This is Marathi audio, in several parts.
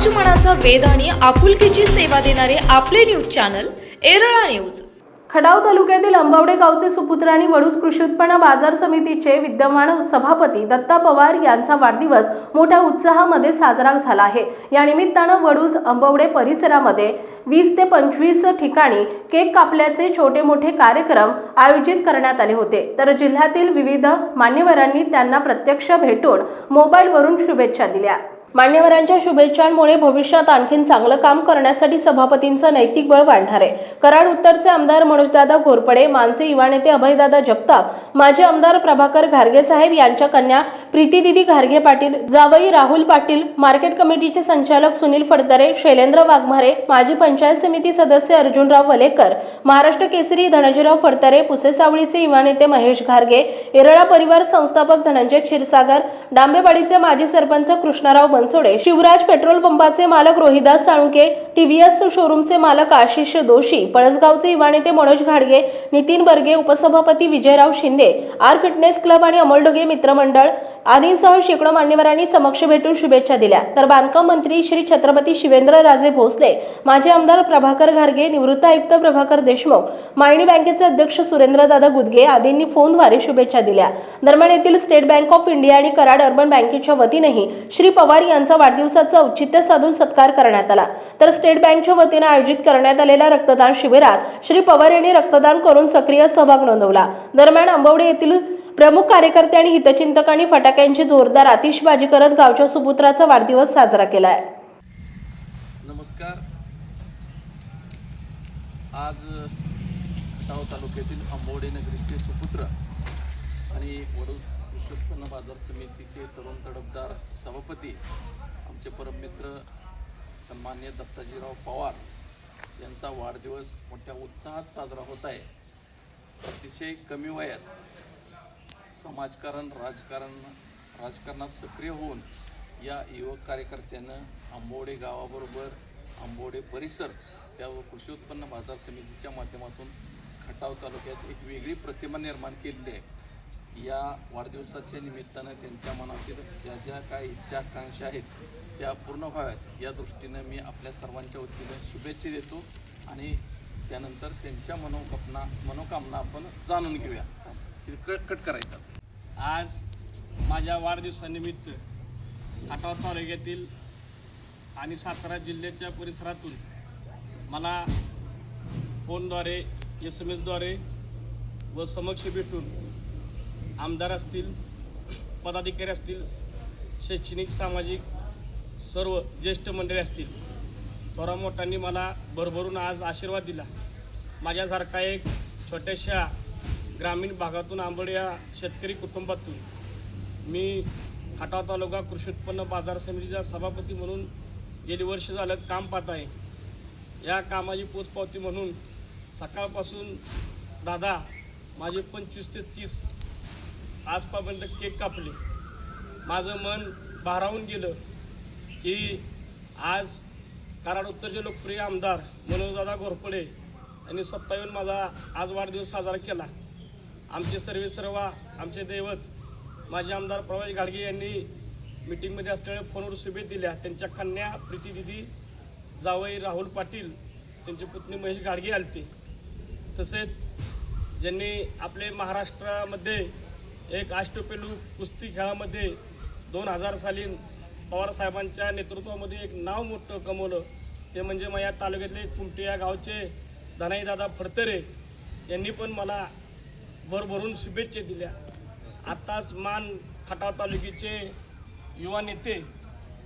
समाज मनाचा वेध आणि आपुलकीची सेवा देणारे आपले न्यूज चॅनल एरळा न्यूज. खडाव तालुक्यातील अंबावडे गावचे सुपुत्र आणि वडूज कृषी उत्पन्न बाजार समितीचे विद्यमान सभापती दत्ता पवार यांचा वाढदिवस मोठ्या उत्साहामध्ये साजरा झाला आहे. या निमित्तानं वडूज अंबवडे परिसरामध्ये वीस ते पंचवीस ठिकाणी केक कापल्याचे छोटे मोठे कार्यक्रम आयोजित करण्यात आले होते. तर जिल्ह्यातील विविध मान्यवरांनी त्यांना प्रत्यक्ष भेटून मोबाईलवरून शुभेच्छा दिल्या. मान्यवरांच्या शुभेच्छांमुळे भविष्यात आणखीन चांगलं काम करण्यासाठी सभापतींचं नैतिक बळ वाढणार. आहे कराड उत्तरचे आमदार मनोजदादा घोरपडे मानसे युवा नेते अभयदादा जगताप माजी आमदार प्रभाकर घारगे साहेब यांच्या कन्या प्रीतीदिदी घारगे पाटील जावई राहुल पाटील मार्केट कमिटीचे संचालक सुनील फडतरे शैलेंद्र वाघमारे माजी पंचायत समिती सदस्य अर्जुनराव वलेकर महाराष्ट्र केसरी धनंजयराव फडतरे पुसेसावळीचे युवा नेते महेश घारगे येरळा परिवार संस्थापक धनंजय क्षीरसागर डांबेवाडीचे माजी सरपंच कृष्णाराव बनसोडे शिवराज पेट्रोल पंपाचे मालक रोहिदास साळुंके टीव्हीएस शोरूमचे मालक आशिष दोशी पळसगावचे युवा नेते मनोज घाडगे नितीन बर्गे उपसभापती Vijayrao Shinde R fitness club आणि अमोलडोगे मित्रमंडळ आदींसह शेकडो मान्यवरांनी समक्ष भेटून शुभेच्छा दिल्या. तर बांधकाम मंत्री श्री छत्रपती शिवेंद्र राजे भोसले माजी आमदार प्रभाकर घारगे निवृत्त आयुक्त प्रभाकर देशमुख मायणी बँकेचे अध्यक्ष सुरेंद्रदादा गुदगे आदींनी फोनद्वारे शुभेच्छा दिल्या. दरम्यान येथील स्टेट बँक ऑफ इंडिया आणि कराड अर्बन बँकेच्या वतीनेही श्री पवार यांचा वाढदिवसाचं औचित्य साधून सत्कार करण्यात आला. तर स्टेट बँकच्या वतीने आयोजित करण्यात आलेल्या रक्तदान शिबिरात श्री पवार यांनी रक्तदान करून सक्रिय सहभाग नोंदवला. दरम्यान आंबवडे येथील प्रमुख कार्यकर्ते आणि हितचिंतकांनी फटाक्यांची जोरदार आतिषबाजी करत गावच्या सुपुत्राचा वाढदिवस साजरा केलाय. नमस्कार. आज तालुक्यातील आंबवडे नगरीचे सुपुत्र आणि कृषी उत्पन्न बाजार समितीचे तरुण तडफदार सभापती आमचे परममित्र सन्मान्य दत्ताजीराव पवार यांचा वाढदिवस मोठ्या उत्साहात साजरा होत आहे. अतिशय कमी वयात समाजकारण राजकारण राजकारणात सक्रिय होऊन या युवक कार्यकर्त्यानं आंबोडे गावाबरोबर आंबोडे परिसर त्या कृषी उत्पन्न बाजार समितीच्या माध्यमातून खटाव तालुक्यात एक वेगळी प्रतिमा निर्माण केलेली आहे. या वाढदिवसाच्या निमित्तानं त्यांच्या मनातील ज्या ज्या काय इच्छा आकांक्षा आहेत त्या पूर्ण व्हाव्यात. या दृष्टीनं मी आपल्या सर्वांच्या वतीनं शुभेच्छा देतो आणि त्यानंतर त्यांच्या मनोकामना मनोकामना आपण जाणून घेऊया. हे कट कट करायचं. आज माझ्या वाढदिवसानिमित्त खटाव तालुक्यातील आणि सातारा जिल्ह्याच्या परिसरातून मला फोनद्वारे एस एम एसद्वारे व समक्ष भेटून आमदार असतील पदाधिकारी असतील शैक्षणिक सामाजिक सर्व ज्येष्ठ मंडळी असतील थोरा मोठ्यांनी मला भरभरून आज आशीर्वाद दिला. माझ्यासारखा एक छोट्याशा ग्रामीण भागातून आंबड या शेतकरी कुटुंबातून मी खटाव तालुका कृषी उत्पन्न बाजार समितीचा सभापती म्हणून गेली वर्ष झालं काम पाहत आहे. या कामाची पोचपावती म्हणून सकाळपासून दादा माझे पंचवीस ते तीस आजपर्यंत केक कापले. माझं मन भारावून गेलं की आज कराड उत्तरचे लोकप्रिय आमदार मनोजदादा घोरपडे यांनी स्वतः येऊन माझा आज वाढदिवस साजरा केला. आमचे सर्वे सर्वा आमचे दैवत माझे आमदार प्रवेश घाडगे यांनी मिटिंगमध्ये असल्यामुळे फोनवर शुभे दिल्या. त्यांच्या कन्या प्रीती दिदी जावई राहुल पाटील त्यांचे पुतणी महेश घाडगे आलते. तसेच ज्यांनी आपले महाराष्ट्रामध्ये एक अष्टपेलू कुस्ती खेळामध्ये दोन हजार साली पवारसाहेबांच्या नेतृत्वामध्ये एक नाव मोठं कमवलं. ते म्हणजे माझ्या तालुक्यातले कुमटे या गावचे धनाईदादा फडतरे यांनी पण मला भरभरून शुभेच्छा दिल्या. आत्ताच मान खटाव तालुक्याचे युवा नेते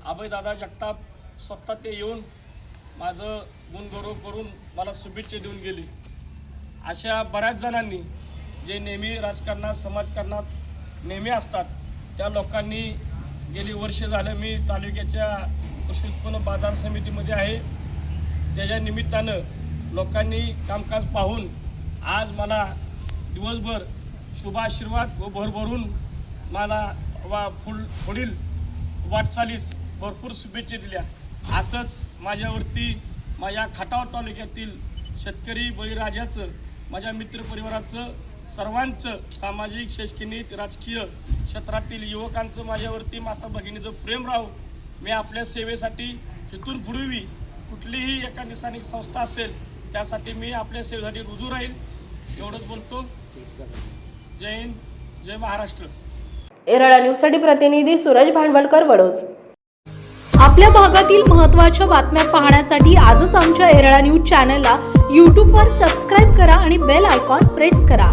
अभयदादा जगताप स्वतः ते येऊन माझं गुणगौरव करून मला शुभेच्छा देऊन गेली. अशा बऱ्याच जणांनी जे नेहमी राजकारणात समाजकारणात नेहमी असतात त्या लोकांनी गेली वर्ष झालं मी तालुक्याच्या कृषी उत्पन्न बाजार समितीमध्ये आहे. त्याच्या निमित्तानं लोकांनी कामकाज पाहून आज मला दिवसभर शुभाशीर्वाद व भरभरून मला वा पुढ पुढील वाटचालीस भरपूर शुभेच्छा दिल्या. असंच माझ्यावरती माझ्या खटाव तालुक्यातील शेतकरी बळीराजाचं माझ्या मित्रपरिवाराचं सर्वांचं सामाजिक शैक्षणिक राजकीय क्षेत्रातील युवकांचं माझ्यावरती माता भगिनीचं प्रेम राहो. मी आपल्या सेवेसाठी इथून पुढेही कुठलीही एखादी स्थानिक संस्था असेल त्यासाठी मी आपल्या सेवेसाठी रुजू राहील. एवढंच बोलतो. जय हिंद जय महाराष्ट्र. एरळा न्यूजसाठी प्रतिनिधी सूरज भांडवलकर वडोज आपल्या भागातील महत्त्वाच्या बातम्या पाहण्यासाठी आजच आमच्या एरळा न्यूज चॅनलला यूट्यूबवर सबस्क्राईब करा आणि बेल आयकॉन प्रेस करा.